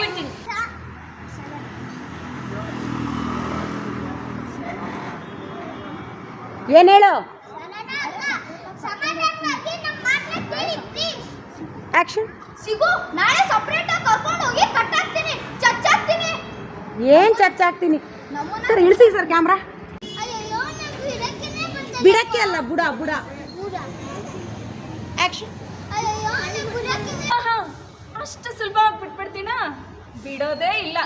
ಬಿಡ್ತೀನಿ. ಏನ್ ಹೇಳು? ಆಕ್ಷನ್ ಸಿಗು ನಾಳೆ ಸಪ್ರೇಟ್ ಆಗಿ ಕರ್ಕೊಂಡು ಹೋಗಿ ಕಟ್ಟಾಕ್ತೀನಿ ಚಚ್ಚಾಕ್ತೀನಿ. ಏನು ನಮ್ಮನ್ನ ಸರ್ ಇಳಿಸಿ ಸರ್ ಕ್ಯಾಮ್ರಾ. ಬಿಡಕ್ಕೆ ಅಲ್ಲ ಬುಡ ಬುಡ. ಆಕ್ಷನ್ ಅಯ್ಯೋ ನಂಗೆ ಬಿಡಕ್ಕೆನೇ ಆಹಾ, ಅಷ್ಟು ಸುಲಭವಾಗಿ ಬಿಟ್ಬಿಡ್ತೀನಾ ಬಿಡೋದೇ ಇಲ್ಲ.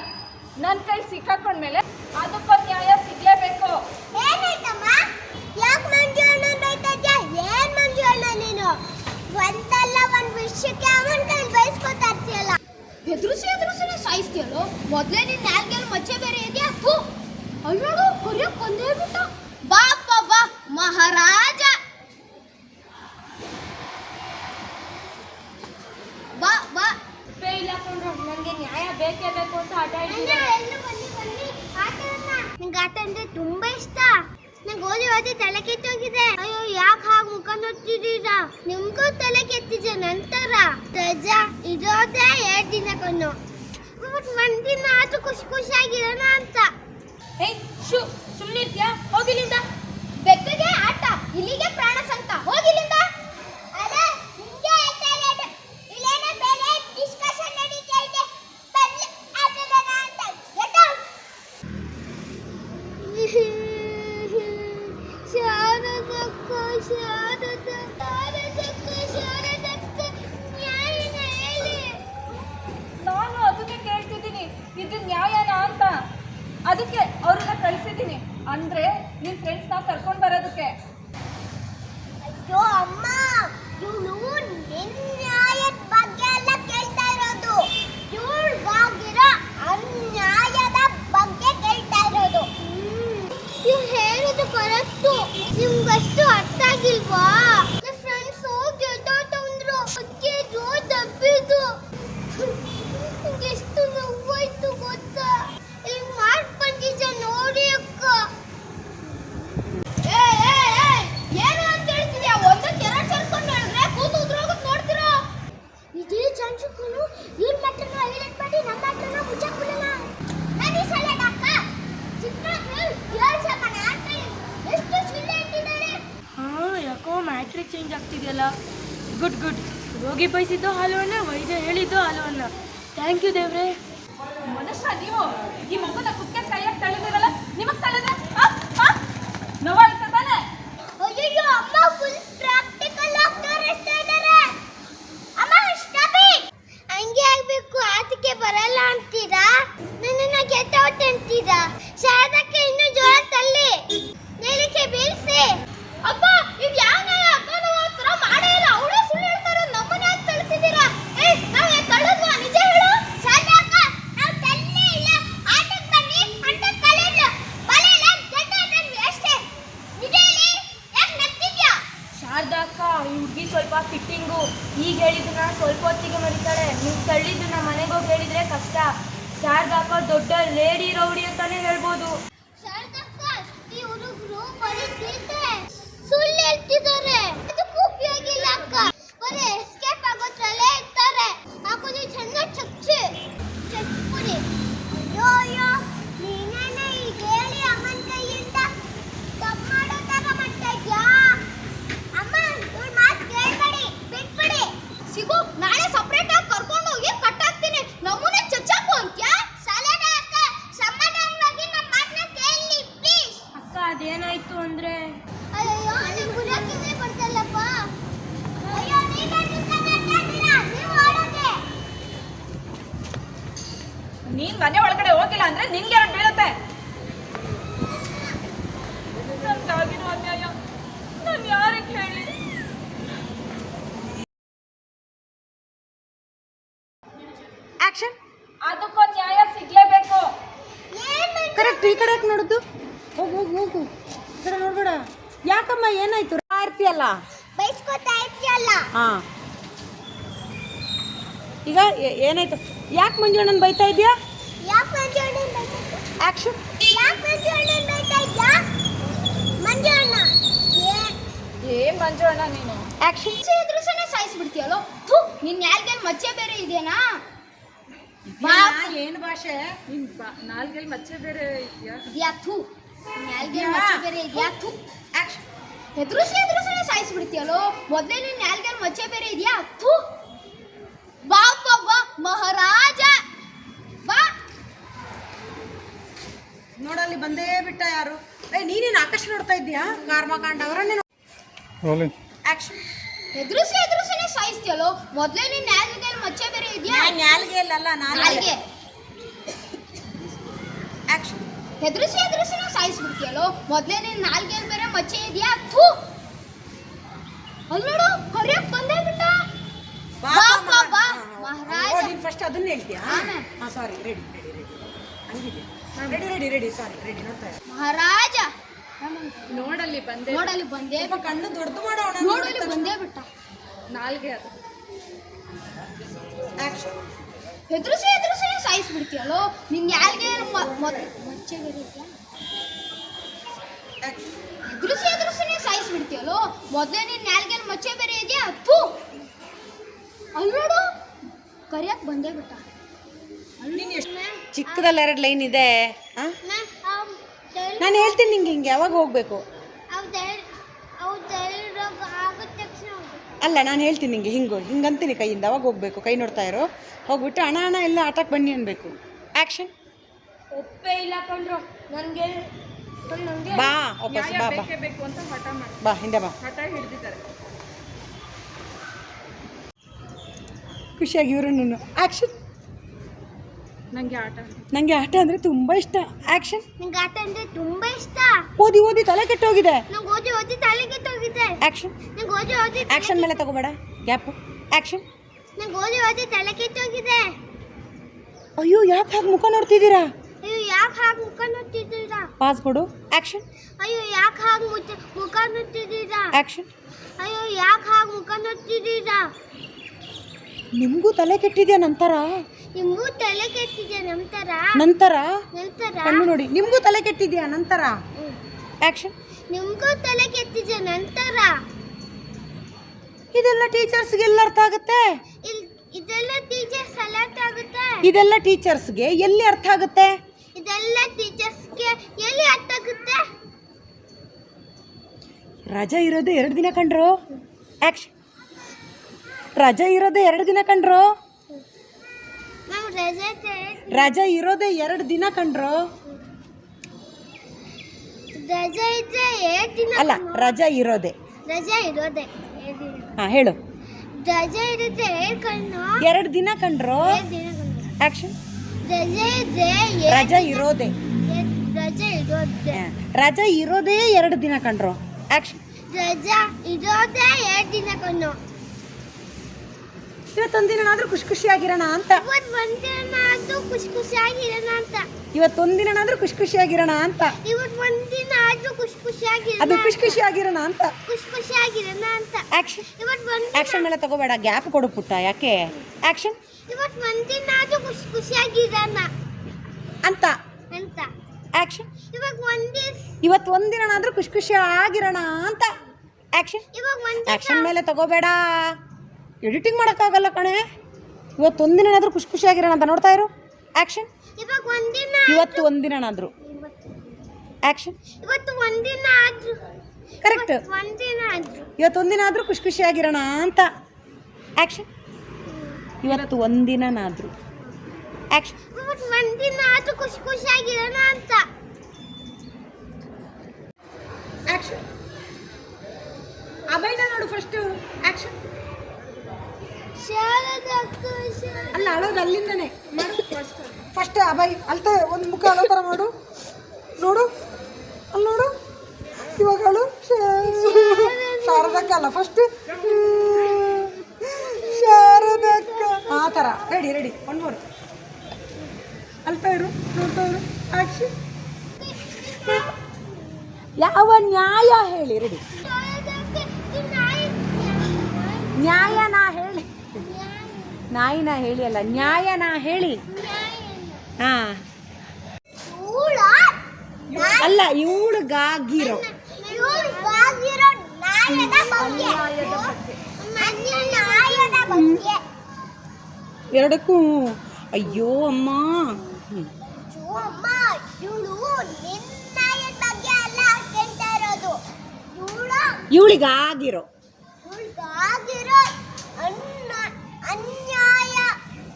ನನ್ನ ಕೈ ಸಿಕ್ಕಾಕೊಂಡ್ಮೇಲೆ ಅದಕ್ಕೊಂದು ನ್ಯಾಯ ಸಿಗ್ಲೇಬೇಕು. ಏನಾಯ್ತಮ್ಮ? ಯಾಕೆ ಮಂಜು ಅಣ್ಣ ಬೈತಾ ಏನು ಮಂಜು ಅಣ್ಣ ನೀನು? ಒಂದಲ್ಲ ಒಂದು ವಿಷಯಕ್ಕೆ ಅವನ ಕೈ ಬಯಸ್ಕೊತಾ ಇರ್ತೀಯಲ್ಲ. ಎದುರಿಸಿ ಎದುರಿಸಿನ ಸಾಯಿಸ್ತೀಯಲ್ಲೋ? ಮೊದಲೇ ನಿನ್ನ ನಾಲ್ಗೆಲ್ ಮಚ್ಚೆ ಬೇರೆ ಇದೆಯಾ? ಥೂ. ಅಯ್ಯೋ ಹೊರಗೆ ಕೊಂದೇ ಬಿಟ್ಟ ಬಾ ಬಾ. ಮಹಾರಾಜ ಬಾ ಬಾ ಪೇ ಇಲ್ಲ ಕೊಂಡ್ರು ನನಗೆ ನ್ಯಾಯ ಬೇಕೇ ಬೇಕು ಅಂತ ಆಟ ನಂಗೆ ಅಂದ್ರೆ ತುಂಬಾ ಇಷ್ಟ. ನಂಗೆ ಓದಿ ಓದಿ ತಲೆ ಕೆತ್ತೋಗಿದೆ ಅಯ್ಯೋ, ಯಾಕೆ ಹಾಗೆ ಮುಖ ನೋಡ್ತಿದ್ದೀರಾ? ನಿಮ್ಗೂ ತಲೆ ಕೆತ್ತಿದೆ ನಂತರ. ರಜಾ ಇರೋದೇ ಎರಡು ದಿನಕ್ಕೊನ್ನು ದಿನ ಆದ್ರೂ ಖುಷಿ ಖುಷಿಯಾಗಿರೋಣ ಅಂತ. ಏಯ್, ಶು ಸುಮ್ಮನಿರ್ತೀಯಾ ಹೋಗಿಲ್ಲಿಂದ. ಬೆಕ್ಕಗೆ ಆಟ, ಇಲ್ಲಿಗೆ ಪ್ರಾಣ ಸಂತ ಹೋಗಿಲ್ಲಿಂದ. ಅದಕ್ಕೆ ಅವ್ರನ್ನ ಕಳಿಸಿದ್ದೀನಿ. ಅಂದ್ರೆ ನಿನ್ ನಾವು ಕರ್ಕೊಂಡು ಬರೋದಕ್ಕೆ. ಅಯ್ಯೋ ಅಮ್ಮ ಇವಳು ನ್ಯಾಯದ ಬಗ್ಗೆ ಎಲ್ಲ ಕೇಳ್ತಾ ಇರೋದು. ಇವಳಿಗಾಗಿರೋ ಅನ್ಯಾಯದ ಬಗ್ಗೆ ಕೇಳ್ತಾ ಇರೋದು. ನೀವು ಹೇಳೋದು ಕರೆಕ್ಟು ನಿಮ್ಗಷ್ಟು ಅರ್ಥ ಆಗಿಲ್ವಾ? ಫ್ರೆಂಡ್ಸ್ ಹೋಗಿ ತಂದ್ರು ಅದಕ್ಕೆ ಜೋ ತಪ್ಪಿದ್ದು ಬಯಸಿದ್ದು ಹಾಲುವನ್ನ ವೈದ್ಯ ಹೇಳಿದ್ದು ಅಣ್ಣ ಥ್ಯಾಂಕ್ ಯು ದೇವ್ರೆ ಮನುಷ್ಯ ನೀವು ಈ ಮಗುನ ಕುಕ್ಕೆ ಕೈಯಾಗಿ ತಳ್ಳಿದಿರಲ್ಲ ನಿಮಗ್ ತಳ್ಳಿದ್ರೆ ಆ? ಆ? ನೋವಾಯ್ತಾ ತಾನೆ ಅಯ್ಯಯ್ಯೋ, ಅಮ್ಮ full practical ಆಗ್ ತೋರಿಸ್ತಾ ಇದ್ದಾರೆ. ಅಮ್ಮ, stop it. ಹಂಗೆ ಆಗ್ಬೇಕು ಅದಕ್ಕೆ ಬರಲ್ಲ ಅಂತೀರಾ ನನ್ನನ್ನ ಗೆಟ್ಟೌಟ್ ಅಂತೀರಾ ಶಾರದಕ್ಕೆ ಇನ್ನು ಜೋರ ತಳ್ಳಿ ನೇರಕ್ಕೆ ಬೀಳ್ಸಿ ಅಪ್ಪ ಇದು ಯಾವ ನ್ಯಾಯ ಅಕ್ಕ ನಾವು ಆ ಥರ ಮಾಡೇ ಇಲ್ಲ ಅವಳೇ ಸುಳ್ಳು ಹೇಳ್ತಾರೆ ನಮ್ಮನ್ನ ಯಾಕೆ ತಳ್ತಿದ್ದೀರಾ ಏ ನಾವು ಯಾಕೆ ತಳ್ಳದ್ವಾ ನಿಜ ಹೇಳು ಶಾರದಕ್ಕ ನಾವು ತಳ್ಳೇ ಇಲ್ಲ ಆಟಕ್ಕೆ ಬನ್ನಿ ಅಂತ ಕಲಿಲ್ಲ ಬಲೆ ಇಲ್ಲ ಗೆಟ್ಟೌಟ್ ಅಂದ್ವಿ ಅಷ್ಟೇ ನಿಜ ಹೇಳಿ ಯಾಕೆ ನಗ್ತಿದ್ಯಾ ಶಾರದಾ ಅಕ್ಕ ಈ ಹುಡುಗಿ ಸ್ವಲ್ಪ ಫಿಟ್ಟಿಂಗು ಈಗ ಹೇಳಿದ್ದನ್ನ ಸ್ವಲ್ಪ ಹೊತ್ತಿಗೆ ಮರಿತಾಳೆ ನೀವು ತಳ್ಳಿದ್ದನ್ನ ಮನೆಗೆ ಹೋಗಿ ಹೇಳಿದ್ರೆ ಕಷ್ಟ. ಶಾರದಾ ಅಕ್ಕ ದೊಡ್ಡ ಲೇಡಿ ರೌಡಿ ಅಂತಾನೆ ಹೇಳ್ಬೋದು. ಸುಳ್ಳು ಹೇಳ್ತಿದ್ದಾರೆ. ಅದಕ್ಕೂ ಉಪಯೋಗ ಇಲ್ಲ ಅಕ್ಕ. ಬರೀ ಎಸ್ಕೇಪ್ ಆಗೋದ್ರಲ್ಲೇ ಇರ್ತಾರೆ. ಹಾಕೋದು ಚೆನ್ನಾಗಿ ಚಚ್ಚಿ ಚಚ್ಪುಡಿ ಅಯ್ಯೋ ಅಯ್ಯೋ ನೀನೇನೆ ಈಗ ಹೇಳಿ ಅಮ್ಮನ ಕೈಯಿಂದ ತಪ್ಪು ಮಾಡೋ ತರ ಮಾಡ್ತಾ ಇದ್ಯಾ ಅಮ್ಮ ಇವ್ಳ ಮಾತು ಕೇಳ್ಬೇಡಿ ಬಿಟ್ಬಿಡಿ ಸಿಗು ನಾಳೆ ಸಪ್ರೇಟ್ ಆಗಿ ಕರ್ಕೊಂಡು ಹೋಗಿ ಕಟ್ಟಾಕ್ತೀನಿ ನಮ್ಮನೆ ಚಚ್ಚಾಕು ಅಂತ್ಯಾ ಸಾಲನೇ ಅಕ್ಕ ಸಮಾಧಾನವಾಗಿ ನಮ್ಮ ಮಾತನ್ನ ಕೇಳಿ ಪ್ಲೀಸ್ ಅಕ್ಕ ಅದೇನಾಯ್ತು ಅಂದ್ರೆ ಅಯ್ಯೋ ನೀವು ಬುಡಕ್ಕಿಂದೇ ಬರ್ತಾರಲ್ಲಪ್ಪ ಅಯ್ಯೋ ನೀವೇ ನಿಂತ್ಕೊಂಡ್ಬಿಟ್ಟಿದ್ದೀರಾ ನೀವು ಓಡೋದೆ ನೀನ್ ಮನೆ ಒಳಗಡೆ ಹೋಗಿಲ್ಲ ಅಂದ್ರೆ ನಿನ್ಗೆ ಎರಡು ಬೀಳುತ್ತೆ ನನ್ಗಾಗಿರೋ ಅನ್ಯಾಯ ನಾನು ಯಾರಿಗೆ ಹೇಳಿ ಆಕ್ಷನ್ ಅದಕ್ಕೊಂದು ನ್ಯಾಯ ಸಿಗ್ಲೇಬೇಕು ಏನು ಕರೆಕ್ಟ್ ಈ ಕಡೆ ಯಾಕೆ ನೋಡುದು? ಹೋಗು ಹೋಗು ಹೋಗು. ಈ ಕಡೆ ನೋಡ್ಬೇಡ. ಯಾಕಮ್ಮ ಏನಾಯ್ತು? ಆರ್ತಿಯಲ್ಲ? ಇರ್ತೀಯಲ್ಲ ಬೈಸ್ಕೊತಾ ಇರ್ತೀಯಲ್ಲ? ಹಾಂ. ಈಗ ಏ- ಏನಾಯ್ತು? ಯಾಕೆ ಮಂಜು ಅಣ್ಣನ ಬೈತಾ ಇದೆಯಾ? ಯಾಕೆ ಮಂಜು ಅಣ್ಣನ್ ಆಕ್ಷನ್ ಯಾಕೆ ಮಂಜುಣ್ಣನ ಬೈತಾ ಇದ್ಯಾ? ಮಂಜುಣ್ಣ. ಏ ಮಂಜುಣ್ಣ ಮಂಜು ಅಣ್ಣ ನೀನು ಆಕ್ಷನ್ ಎದುರುಸನೆ ಸಾಯಿಸ್ಬಿಡ್ತೀಯಲ್ಲೋ? ಥು ನಿನ್ ಯಾರಿಗೆ ಮಚ್ಚೆ ಬೇರೆ ಇದೆಯಾ ಏನು ಭಾಷೆ? ನಿನ್ ನಾಲ್ಗೆಲ್ ಮಚ್ಚೆ ಬೇರೆ ಇದೆಯಾ? ಇದ್ಯಾ? ಥು. ಇದ್ಯಾ? ಮಚ್ಚೆ ಬೇರೆ ಇದ್ಯಾ? ಥು. ಎದುರುಸಿ ಎದುರುಸನೆ ಸಾಯಿಸ್ಬಿಡ್ತೀಯಲ್ಲೋ? ಮೊದಲೇ ನಿನ್ ಯಾಲ್ಗೆ ಮಚ್ಚೆ ಬೇರೆ ಇದೆಯಾ? ಥು. ಬಾ ಬಾ ಬಾ ಮಹಾರಾಜ. ಬಾ. ನೋಡಲ್ಲಿ ಬಂದೇ ಬಿಟ್ಟ ಯಾರು? ಏ ನೀನೇನು ಆಕಾಶ ನೋಡ್ತಾ ಇದ್ದೀಯಾ ಕಾರ್ಮಕಾಂಡ ಅವರ ನೀನು ಆಕ್ಷನ್ ಎದುರುಸಿ ಎದುರುಸನೆ ಸಾಯಿಸ್ತೀಯಲ್ಲೋ ಮೊದಲೇ ನೀನು ನ್ಯಾಲ್ಗೆ ಮಚ್ಚೆ ಬೇರೆ ಇದೆಯಾ? ನಾಲ್ಗೆ ಇಲ್ಲಲ್ಲ ನಾಲ್ಗೆ ಆಕ್ಷನ್ ಹೆದರಿಸಿ ಹೆದರಿಸಿನ ಸಾಯಿಸ್ಬಿಡ್ತೀಯಲ್ಲೋ ಮೊದಲೇ ನೀನು ನಾಲ್ಗೆ ಬೇರೆ ಮಚ್ಚೆ ಇದೆಯಾ? ಥೂ. ಅಲ್ಲಿ ನೋಡು ಹೊರಕ್ ಬಂದೇ ಬಿಟ್ಟ. ಬಾ ಬಾ, ಬಾ, ಬಾ, ಬಾ. ಮಹಾರಾಜ. ಓ, ಫಸ್ಟ್ ಅದನ್ನ ಹೇಳ್ತೀಯಾ. ಹಾಂ ಸಾರಿ ರೆಡಿ ರೆಡಿ ರೆಡಿ ಹಂಗಿದೆ. Ready ready ready sorry ready ನೋಡ್ತಾ. ಮಹಾರಾಜ. ನೋಡಲ್ಲಿ ಬಂದೆ ನೋಡಲ್ಲಿ ಬಂದೇ ಕಣ್ಣು ದೊಡ್ಡದು ಮಾಡೋಣ ನೋಡಲ್ಲಿ ಬಂದೇ ಬಿಟ್ಟ. ನಾಲ್ಗೆ ಅದು. ಹೆದರಿಸಿ ಹೆದರಿಸಿನ ಸಾಯಿಸ್ಬಿಡ್ತೀಯಲ್ಲೋ? ನಿನ್ ಯಾರಿಗೆ ಮಚ್ಚೆ ಬೇರೆ ಇದೆಯಾ ಆಕ್ಷನ್ ಹೆದರಿಸಿ ಹೆದರಿಸಿನ ಸಾಯಿಸ್ಬಿಡ್ತೀಯಲ್ಲೋ? ಮೊದಲೇ ನಿನ್ ಯಾಲ್ಗೆ ಮಚ್ಚೆ ಬೇರೆ ಇದೆಯಾ? ಥೂ! ಅಲ್ಲಿ ನೋಡು ಕರಿಯಕ್ ಬಂದೇ ಬಿಟ್ಟ. ನೀನು ಎಷ್ಟು ಚಿಕ್ಕದಲ್ಲಿ ಎರಡು ಲೈನ್ ಇದೆ. ಹಾಂ. ನಾನು ಹೇಳ್ತೀನಿ ನಿಂಗೆ ಹಿಂಗೆ ಯಾವಾಗ ಹೋಗ್ಬೇಕು? ಅಲ್ಲ ನಾನು ಹೇಳ್ತೀನಿ ನಿಂಗೆ ಹಿಂಗು ಹಿಂಗಂತೀನಿ ಕೈಯಿಂದ ಅವಾಗ ಹೋಗ್ಬೇಕು ಕೈ ನೋಡ್ತಾ ಇರೋ? ಹೋಗ್ಬಿಟ್ಟು ಹಣ ಹಣ ಎಲ್ಲ ಆಟಕ್ಕೆ ಬನ್ನಿ ಅನ್ಬೇಕು. ಆಕ್ಷನ್ ಒಪ್ಪೇ ಇಲ್ಲ ಕಂಡ್ರು ನನಗೆ ಬಾ ವಾಪಸ್ ಬಾ ಬಾ. ಬೇಕೇ ಬೇಕು ಅಂತ ಹಠ ಮಾಡಿ ಬಾ ಹಿಂದೆ ಬಾ. ಖುಷಿಯಾಗಿ ಇವರು ನೀನು ಆಕ್ಷನ್ ನಂಗೆ ಆಟ ನನಗೆ ಆಟ ಅಂದರೆ ತುಂಬ ಇಷ್ಟ. ಆಕ್ಷನ್ ನಂಗೆ ಆಟ ಅಂದ್ರೆ ತುಂಬಾ ಇಷ್ಟ. ಓದಿ ಓದಿ ತಲೆ ಕೆಟ್ಟೋಗಿದೆ ನಂಗೆ ಓದಿ ಓದಿ ತಲೆ ಹೋಗಿದೆ. ಆಕ್ಷನ್ ನಂಗೆ ಓದಿ ಓದಿ ಆಕ್ಷನ್ ಮೇಲೆ ತಗೋಬೇಡ. ಗ್ಯಾಪ್ ಆಕ್ಷನ್ ನಂಗೆ ಓದಿ ಓದಿ ತಲೆ ಕೆಟ್ಟೋಗಿದೆ ಅಯ್ಯೋ ಯಾಕೆ ಹಾಗೆ ಮುಖ ನೋಡ್ತಿದ್ದೀರಾ? ಅಯ್ಯೋ ಯಾಕೆ ಹಾಗೆ ಮುಖ ನೋಡ್ತಿದ್ದೀರಾ? ಪಾಸ್ ಕೊಡು. ಆಕ್ಷನ್ ಅಯ್ಯೋ ಯಾಕೆ ಹಾಗೆ ಮುಚ್ಚ ಮುಖ ನೋಡ್ತಿದ್ದೀರಾ? ಆಕ್ಷನ್ ಅಯ್ಯೋ ಯಾಕೆ ಹಾಗೆ ಮುಖ ನೋಡ್ತಿದ್ದೀರಾ? ನಿಮಗೂ ತಲೆ ಕೆಟ್ಟಿದೆಯಾ ನಂತರ? ನಿಮಗೂ ತಲೆ ಕೆಟ್ಟಿದೆ ನಂತರ? ನಂತರ? ನಂತರ? ಕಣ್ಣು ನೋಡಿ. ನಿಮಗೂ ತಲೆ ಕೆಟ್ಟಿದೆಯಾ? ನಂತರ. ಆಕ್ಷನ್ ನಿಮಗೂ ತಲೆ ಕೆಟ್ಟಿದೆ ನಂತರ? ಇದೆಲ್ಲ ಟೀಚರ್ಸ್ಗೆಲ್ಲ ಅರ್ಥ ಆಗುತ್ತೆ? ಇದೆಲ್ಲ ಟೀಚರ್ಸ್ ಅಲರ್ಟ್ ಆಗುತ್ತೆ? ಇದೆಲ್ಲ ಟೀಚರ್ಸ್ಗೆ ಎಲ್ಲಿ ಅರ್ಥ ಆಗುತ್ತೆ? ಇದೆಲ್ಲ ಟೀಚರ್ಸ್ಗೆ ಎಲ್ಲಿ ಅರ್ಥ ಆಗುತ್ತೆ? ರಜಾ ಇರೋದು ಎರಡು ದಿನ ಕಂಡ್ರು? ಆಕ್ಷನ್ ರಜಾ ಇರೋದೇ ಎರಡು ದಿನ ಕಂಡ್ರು? ರಜೆ ಇರೋದೇ ಎರಡು ದಿನ ದಿನ ಅಲ್ಲ ರಜಾ ಇರೋದೇ. ರಜೆ ಇರೋದೆ ಹಾ ಹೇಳು. ರಜಾ ಇರುತ್ತೆ ಕಣ್ಣು. ಎರಡು ದಿನ ಕಂಡ್ರು. ಆಕ್ಷನ್ ರಜೆ ಇರೋದೇ. ರಜೆ ಇರೋದೆ. ರಜಾ ಇರೋದೇ ಎರಡು ದಿನ ಕಂಡ್ರು. ಆಕ್ಷನ್ ರಜಾ ಇರೋದೇ ಎರಡು ದಿನ ಕಣ್ಣು ಇವತ್ತೊಂದಿನಾದ್ರೂ ಖುಷಿ ಖುಷಿಯಾಗಿರೋಣ ಅಂತ. ಇವತ್ತು ಖುಷಿ ಖುಷಿಯಾಗಿರೋಣ ಅಂತ. ಇವತ್ತೊಂದಿನಾದ್ರೂ ಖುಷಿ ಖುಷಿಯಾಗಿರೋಣ ಅಂತ. ಇವತ್ತು ಒಂದಿನ ಆದ್ರೂ ಖುಷಿ ಅದು ಖುಷಿಯಾಗಿರೋಣ ಖುಷಿ ಖುಷಿಯಾಗಿರೋಣ ಅಂತ. ಖುಷಿ ಖುಷಿಯಾಗಿರೋಣ ಅಂತ. ಆಕ್ಷನ್ ಇವತ್ತು ಆಕ್ಷನ್ ಮೇಲೆ ತಗೋಬೇಡ ಗ್ಯಾಪ್ ಕೊಡು ಪುಟ್ಟ ಯಾಕೆ? ಆಕ್ಷನ್ ಇವತ್ತು ಒಂದಿನ ಆದ್ರೂ ಖುಷಿ ಖುಷಿಯಾಗಿರೋಣ. ಅಂತ. ಅಂತ. ಆಕ್ಷನ್ ಇವಾಗ ಒಂದಿನ ಇವತ್ತು ಒಂದಿನಾದ್ರೂ ಖುಷಿ ಖುಷಿಯಾಗಿರೋಣ ಅಂತ. ಆಕ್ಷನ್ ಇವಾಗ ಆಕ್ಷನ್ ಮೇಲೆ ತಗೋಬೇಡ. ಎಡಿಟಿಂಗ್ ಮಾಡೋಕ್ಕಾಗಲ್ಲ ಕಣೆ. ಇವತ್ತೊಂದಿನಾದ್ರೂ ಖುಷಿ ಖುಷಿಯಾಗಿರೋಣ ಅಂತ ನೋಡ್ತಾ ಇರು. ಆ್ಯಕ್ಷನ್ ಒಂದಿನ ಇವತ್ತು ಒಂದಿನಾದ್ರೂ ಆ್ಯಕ್ಷನ್ ಇವತ್ತು ಒಂದಿನ ಆದರೂ ಕರೆಕ್ಟ್ ಒಂದಿನ ಆದ್ರೂ ಖುಷಿ ಖುಷಿಯಾಗಿರೋಣ ಅಂತ. ಆ್ಯಕ್ಷನ್ ಇವತ್ತು ಒಂದಿನಾದರೂ ಇವತ್ತು ಒಂದಿನ ಆದರೂ ಖುಷಿ ಖುಷಿಯಾಗಿರೋಣ ಅಂತ. ಅಭಯನ ನೋಡು ಫಸ್ಟು ಆಕ್ಷನ್ ಅಲ್ಲ ಅಳೋದು ಅಲ್ಲಿಂದನೇ. ಫಸ್ಟ್ ಅಭಯ್ ಅಲ್ತ ಒಂದು ಮುಖ ಅಳೋ ಥರ ಮಾಡು. ನೋಡು ಅಲ್ಲಿ ನೋಡು. ಇವಾಗ ಅಳು ಶಾರದಕ್ಕ ಅಲ್ಲ ಫಸ್ಟ್ ಶಾರದಕ್ಕ ಆ ಥರ ರೆಡಿ ರೆಡಿ ಒಂದು ಮೂರು ಅಲ್ತಾ ಇರು ನೋಡ್ತಾ ಇರು. ಆಕ್ಷನ್ ಯಾವ ನ್ಯಾಯ ಹೇಳಿ ರೆಡಿ ನ್ಯಾಯ ನಾ ಹೇಳಿ. ನಾಯಿನ ಹೇಳಿ ಅಲ್ಲ ನ್ಯಾಯನ ಹೇಳಿ. ಹಾಂ. ಅಲ್ಲ ಇವಳಿಗಾಗಿರೋ. ಎರಡಕ್ಕೂ ಅಯ್ಯೋ ಅಮ್ಮ. ಹ್ಮ್.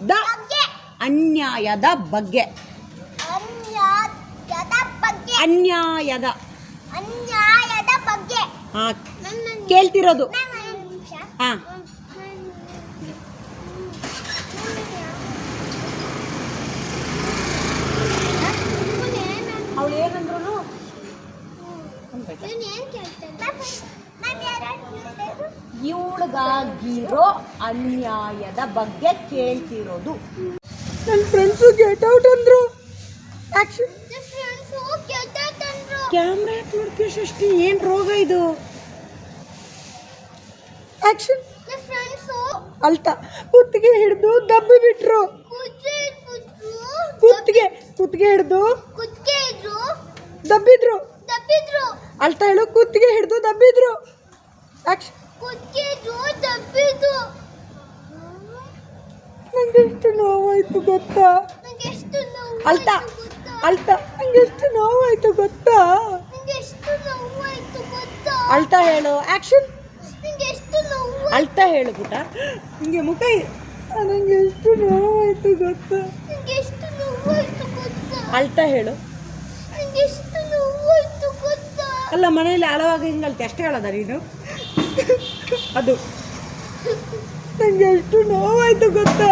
ದ ಬಗ್ಗೆ ಅನ್ಯಾಯದ ಬಗ್ಗೆ. ಅನ್ಯಾಯದ ಬಗ್ಗೆ. ಅನ್ಯಾಯದ. ಅನ್ಯಾಯದ ಬಗ್ಗೆ. ಹಾ ಕೇಳ್ತಿರೋದು. ಹಾ. ಅವಳು ಏನಂದ್ರು ಇವಳಿಗಾಗಿರೋ ಅನ್ಯಾಯದ ಬಗ್ಗೆ ಕೇಳ್ತಿರೋದು. ನನ್ನ ಫ್ರೆಂಡ್ಸು ಗೆಟ್ ಔಟ್ ಅಂದ್ರು. ಆಕ್ಷನ್ ಕ್ಯಾಮ್ರಾ ಯಾಕೆ ನೋಡ್ತೀಯ ಸೃಷ್ಟಿ ಏನು ರೋಗ ಇದು? ಆಕ್ಷನ್ ಅಲ್ತ. ಕುತ್ತಿಗೆ ಹಿಡಿದು ದಬ್ಬಿ ಬಿಟ್ರು. ಕುತ್ತಿಗೆ ಕುತ್ತಿಗೆ ಹಿಡಿದು ದಬ್ಬಿದ್ರು. ಅಲ್ತ ಅಳ್ತಾ ಹೇಳು ಕುತ್ತಿಗೆ ಹಿಡಿದು ದಬ್ಬಿದ್ರು. ಆಕ್ಷನ್ ಕುತ್ತಿದ್ರು ತಪ್ಪಿದ್ರು ನಂಗೆ ಎಷ್ಟು ನೋವಾಯ್ತು ಗೊತ್ತಾ? ಅಲ್ತ ಎಷ್ಟು ನಂಗೆಷ್ಟು ಅಳ್ತಾ ಅಳ್ತಾ ನಂಗೆ ಎಷ್ಟು ನೋವಾಯ್ತು ಗೊತ್ತಾ? ಅಳ್ತಾ ಹೇಳು ಆಕ್ಷನ್ ಅಳ್ತಾ ಹೇಳು ಪುಟ. ನಿಂಗೆ ಮುಖ ನಂಗೆ ಎಷ್ಟು ನೋವಾಯ್ತು ಗೊತ್ತಾ? ಅಳ್ತಾ ಹೇಳು. ಅಲ್ಲ ಮನೆಯಲ್ಲಿ ಅಳವಾಗ ಹಿಂಗಲ್ತಿ ಅಷ್ಟೇ ಹೇಳೋದ ನೀನು? ಅದು. ನಂಗೆ ಎಷ್ಟು ನೋವಾಯ್ತು ಗೊತ್ತಾ?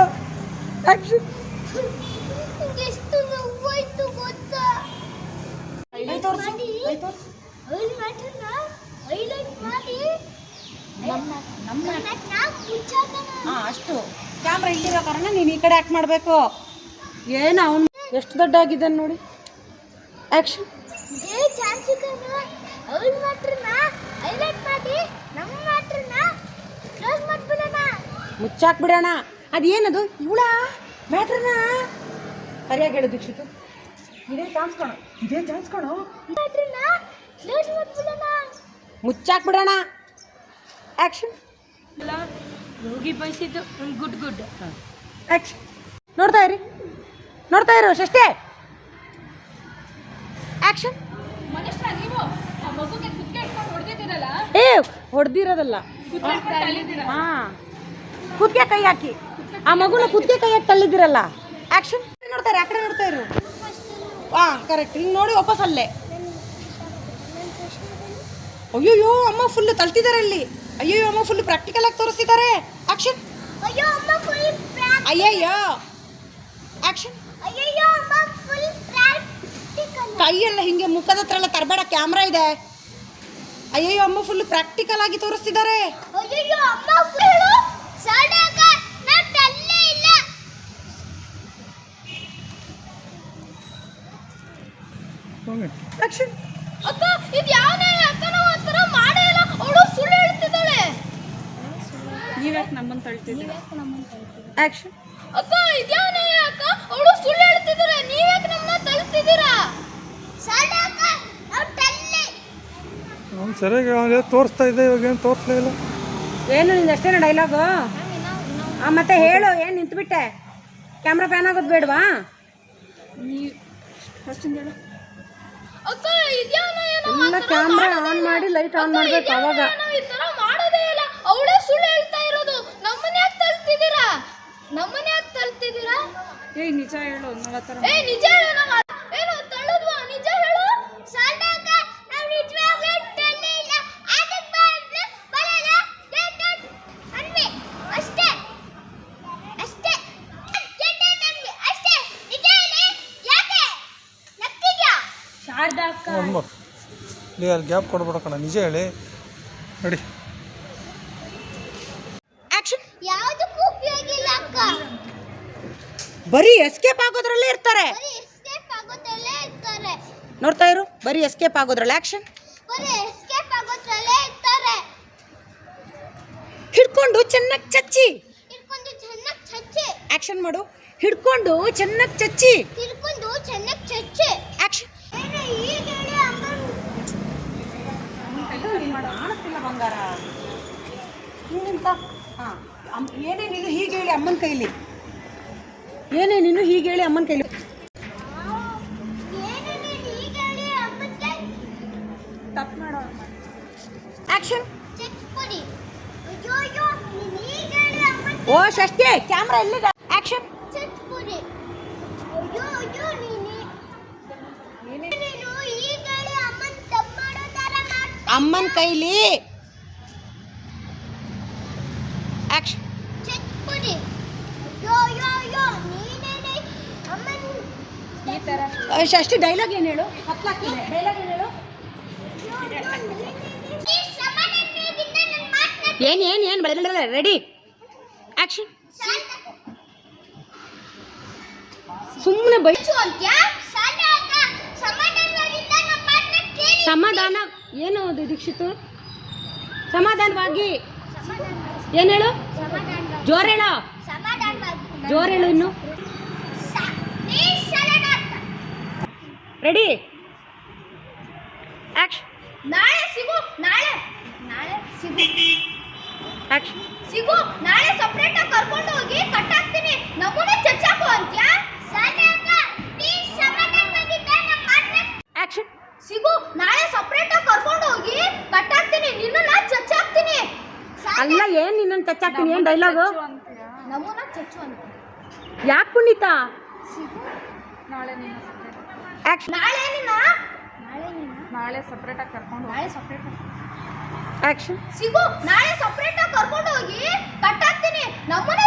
ಆಕ್ಷನ್ ನಂಗೆ ಎಷ್ಟು ನೋವಾಯ್ತು ಗೊತ್ತಾ? ಅಷ್ಟು. ಕ್ಯಾಮ್ರಾ ಇಲ್ಲಿರೋ ಕಾರಣ ನೀನು ಈ ಕಡೆ ಆಕ್ಟ್ ಮಾಡಬೇಕು. ಏನು ಅವನು? ಎಷ್ಟು ದೊಡ್ಡ ಆಗಿದ್ದಾನೆ ನೋಡಿ ಆ್ಯಕ್ಷನ್ ಮುಚ್ಚಾಕ್ಬಿಡೋಣ. ಅದೇನದು? ಇವಳ? ಮ್ಯಾಟ್ರನ ಸರಿಯಾಗಿ ಹೇಳು ದೀಕ್ಷಿತು. ಇದೇ ಚಾನ್ಸ್ ಕಣೋ. ಇದೇ ಚಾನ್ಸ್ ಕಣೋ. ಮುಚ್ಚಾಕ್ಬಿಡೋಣ. ಆ್ಯಕ್ಷನ್ ಇಲ್ಲ ರೋಗಿ ಬಯಸಿದ್ದು ಒಂದು ಗುಡ್ ಗುಡ್. ಆ್ಯಕ್ಷನ್ ನೋಡ್ತಾ ಇರಿ. ನೋಡ್ತಾ ಇರು ಷಷ್ಟೇ ಆ್ಯಕ್ಷನ್ ಏ ಹೊಡೆದಿರೋದಲ್ಲ. ಹಾಂ. ಕುತ್ತಿಗೆ ಕೈ ಹಾಕಿ. ಆ ಮಗುನ ಕುದ್ಗೆ ಕೈ ಹಾಕಿ ತಳ್ಳಿದಿರಲ್ಲ ಆಕ್ಷನ್ ನೋಡ್ತಾರೆ ಆ ಕಡೆ ನೋಡ್ತಾ ಇರು. ಹಾಂ ಕರೆಕ್ಟ್ ಹಿಂಗೆ ನೋಡಿ ವಾಪಸ್ ಅಲ್ಲೇ. ಅಯ್ಯೋಯ್ಯೋ ಅಮ್ಮ ಫುಲ್ ತಳ್ತಿದ್ದಾರೆ ಅಲ್ಲಿ ಅಯ್ಯೋಯ್ಯೋ ಅಮ್ಮ ಫುಲ್ ಪ್ರಾಕ್ಟಿಕಲ್ ಆಗಿ ತೋರಿಸ್ತಿದ್ದಾರೆ. ಆಕ್ಷನ್ ಅಯ್ಯಯ್ಯೋ. ಆಕ್ಷನ್ ಕೈಯೆಲ್ಲ ಹಿಂಗೆ ಮುಖದ ಹತ್ರ ಎಲ್ಲ ತರಬೇಡ ಕ್ಯಾಮ್ರಾ ಇದೆ. ಅಯ್ಯಯ್ಯೋ ಅಮ್ಮ ಫುಲ್ ಪ್ರಾಕ್ಟಿಕಲ್ ಆಗಿ ತೋರಿಸ್ತಿದ್ದಾರೆ. ಆಕ್ಷನ್ ಅಕ್ಕ ಇದು ಯಾವನೇ ಅಕ್ಕ ನಾವು ಆ ಥರ ಮಾಡೇ ಇಲ್ಲ. ಅವಳು ಸುಳ್ಳು ಹೇಳ್ತಿದ್ದಾಳೆ. ನೀವ್ಯಾಕೆ ನಮ್ಮನ್ನು ತಳ್ತಿದ್ದೀರ? ಆಕ್ಷನ್ ಅಕ್ಕ ಇದ್ಯಾವನೇ ಅಕ್ಕ? ಅವಳು ಸುಳ್ಳು ಹೇಳ್ತಿದ್ದಾಳೆ. ನೀವ್ಯಾಕೆ ನಮ್ಮನ್ನ ತಳ್ತಿದ್ದೀರಾ? ಸರಿಯಾಗಿ ಅವನು ತೋರಿಸ್ತಾ ಇದ್ದೆ ಇವಾಗ ಏನು ತೋರಿಸ್ಲೇ ಇಲ್ಲ. ಏನು ನಿಂದು ಅಷ್ಟೇನ ಡೈಲಾಗು ಮತ್ತೆ ಹೇಳು ಏನು ನಿಂತುಬಿಟ್ಟೆ? ಕ್ಯಾಮ್ರಾ ಪ್ಯಾನ್ ಆಗೋದು ಬೇಡವಾ? ಎಲ್ಲ ಕ್ಯಾಮ್ರಾ ಆನ್ ಮಾಡಿ ಲೈಟ್ ಆನ್ ಮಾಡ್ಬೇಕು ಅವಾಗ. ಈ ಥರ ಮಾಡೋದೇ ಇಲ್ಲ. ಅವಳೇ ಸುಳ್ಳು ಹೇಳ್ತಾ ಇರೋದು. ನಮ್ಮನ್ನ ಯಾಕೆ ತಳ್ತಿದ್ದೀರಾ ನಮ್ಮನ್ನ ಯಾಕೆ ತಳ್ತಿದ್ದೀರಾ ಏಯ್ ನಿಜ ಹೇಳು ನಾವು ಥರ ಏ ನಿಜ ಹೇಳು ನಾವು ಅದ್- ಏನು ತಳ್ಳದ್ವಾ ನಿಜ ಹೇಳು ಸಡಗ ನಾವು ನಿಜವಾಗ್ಲೂ ತಲ್ಲೇ ಇಲ್ಲ ಅದಕ್ಕೆ ಬಂದ್ರೆ ಬರಲ್ಲ ಡೇಟ್ ಅನ್ವಿ ಅಷ್ಟೇ ಅಷ್ಟೇ ಡೇಟ್ ಅನ್ವಿ ಅಷ್ಟೇ ನಿಜ ಹೇಳಿ ಯಾಕೆ ನಗ್ತಿದ್ಯಾ ಶಾರದಾ ಅಕ್ಕ ಒಂದು ಮಾರು ಇಲ್ಲಿ ಅಲ್ಲಿ ಗ್ಯಾಪ್ ಕೊಡ್ಬೇಡ ಕಣ. ನಿಜ ಹೇಳಿ. ನೋಡಿ. ಆಕ್ಷನ್ ಯಾವುದಕ್ಕೂ ಉಪಯೋಗ ಇಲ್ಲ ಅಕ್ಕ. ಬರೀ ಎಸ್ಕೇಪ್ ಆಗೋದ್ರಲ್ಲೇ ಇರ್ತಾರೆ. ಬರೀ ಎಸ್ಕೇಪ್ ಆಗೋದ್ರಲ್ಲೇ ಇರ್ತಾರೆ. ನೋಡ್ತಾ ಇರು ಬರೀ ಎಸ್ಕೇಪ್ ಆಗೋದ್ರಲ್ಲಿ ಆಕ್ಷನ್ ಬರೀ ಎಸ್ಕೇಪ್ ಆಗೋದ್ರಲ್ಲೇ ಇರ್ತಾರೆ. ಹಿಡ್ಕೊಂಡು ಚೆನ್ನಾಗಿ ಚಚ್ಚಿ. ಹಿಡ್ಕೊಂಡು ಚೆನ್ನಾಗಿ ಚಚ್ಚೆ. ಆಕ್ಷನ್ ಮಾಡು. ಹಿಡ್ಕೊಂಡು ಚೆನ್ನಾಗಿ ಚಚ್ಚಿ. ಹಿಡ್ಕೊಂಡು ಚೆನ್ನಾಗಿ ಚಚ್ಚಿ. ಆಕ್ಷನ್ ಏನೇ ಈಗ ಮಾಡು ಕಾಣಿಸ್ತಿಲ್ಲ ಬಂಗಾರ. ನೀನು ನಿಂತ ಹಾಂ ಅಮ್ ಏನೇ ನೀನು ಹೀಗೆ ಹೇಳಿ ಅಮ್ಮನ ಕೈಲಿ. ಏನೇ ನೀನು ಹೀಗೆ ಹೇಳಿ ಅಮ್ಮನ ಕೈಲಿ. ನೀನು ತಪ್ಪು ಮಾಡೋ ಆ್ಯಕ್ಷನ್ ನೀನು ಓ ಷಷ್ಠಿ ಕ್ಯಾಮ್ರಾ ಎಲ್ಲಿದೆ ಆ್ಯಕ್ಷನ್ ಚಿಕ್ಕಪುಡಿ ಅಯ್ಯೋ ಅಯ್ಯೋ ನೀನು ನೀನು ಈಗ ಹೇಳಿ ಅಮ್ಮನ ತಪ್ಪು ಮಾಡೋ ಥರ ಮಾಡ್ತಾ ಅಮ್ಮನ ಕೈಲಿ. ಅಷ್ಟು ಡೈಲಾಗ್ ಏನು ಹೇಳು? ಡೈಲಾಗ್ ಏನು ಹೇಳು? ಈ ಸಮಾಧಾನದಿಂದ ನನ್ನ ಮಾತನ್ನ ಏನು ಏನು ಏನು? ಬೆಳೆ ರೆಡಿ ಆ್ಯಕ್ಷನ್ ಶಾಂತ ಸುಮ್ಮನೆ ಬೈ ಸಮಾಧಾನ ಏನು ಅದು ದೀಕ್ಷಿತು? ಸಮಾಧಾನವಾಗಿ. ಏನು ಹೇಳು? ಜೋರ್ ಹೇಳು ಜೋರ್ ಹೇಳು ಇನ್ನು. ರೆಡಿ? ಆಕ್ಷನ್ ನಾಳೆ ಸಿಗು ನಾಳೆ. ನಾಳೆ ಸಿಗು. ಆಕ್ಷನ್ ಸಿಗು ನಾಳೆ ಸಪ್ರೇಟ್ ಆಗಿ ಕರ್ಕೊಂಡು ಹೋಗಿ ಕಟ್ಟಾಕ್ತೀನಿ ನಮ್ಮನೆ ಚಚ್ಚಾಕು ಅಂತ್ಯಾ? ಸಾಧ್ಯ ಸಿಗು ನಾಳೆ ಸಪ್ರೇಟ್ ಆಗಿ ಕರ್ಕೊಂಡು ಹೋಗಿ ಕಟ್ಟಾಕ್ತೀನಿ ನಿನ್ನನ್ನ ಚಚ್ಚಾಕ್ತೀನಿ. ಅಲ್ಲ ಏನು ನಿನ್ನನ್ನು ಚಚ್ಚಾಕ್ತೀನಿ? ಏನ್ ಡೈಲಾಗು ನಮ್ಮನ್ನ ಚಚ್ಚು ಅಂತ ಯಾಕೆ ಪುನೀತ? ನಾಳೆ ನಿನ್ನ ಸಪ್ರೇಟ್ ನಾಳೆ ನಿನ್ನ? ನಾಳೆ ನಿನ್ನ? ನಾಳೆ ಸಪ್ರೇಟಾಗಿ ಕರ್ಕೊಂಡು ನಾಳೆ ಸಪ್ರೇಟ್ ಆಕ್ಷನ್ ಸಿಗು ನಾಳೆ ಸಪ್ರೇಟ್ ಆಗಿ ಕರ್ಕೊಂಡು ಹೋಗಿ ಕಟ್ಟಾಕ್ತೀನಿ. ನಮ್ಮನೆ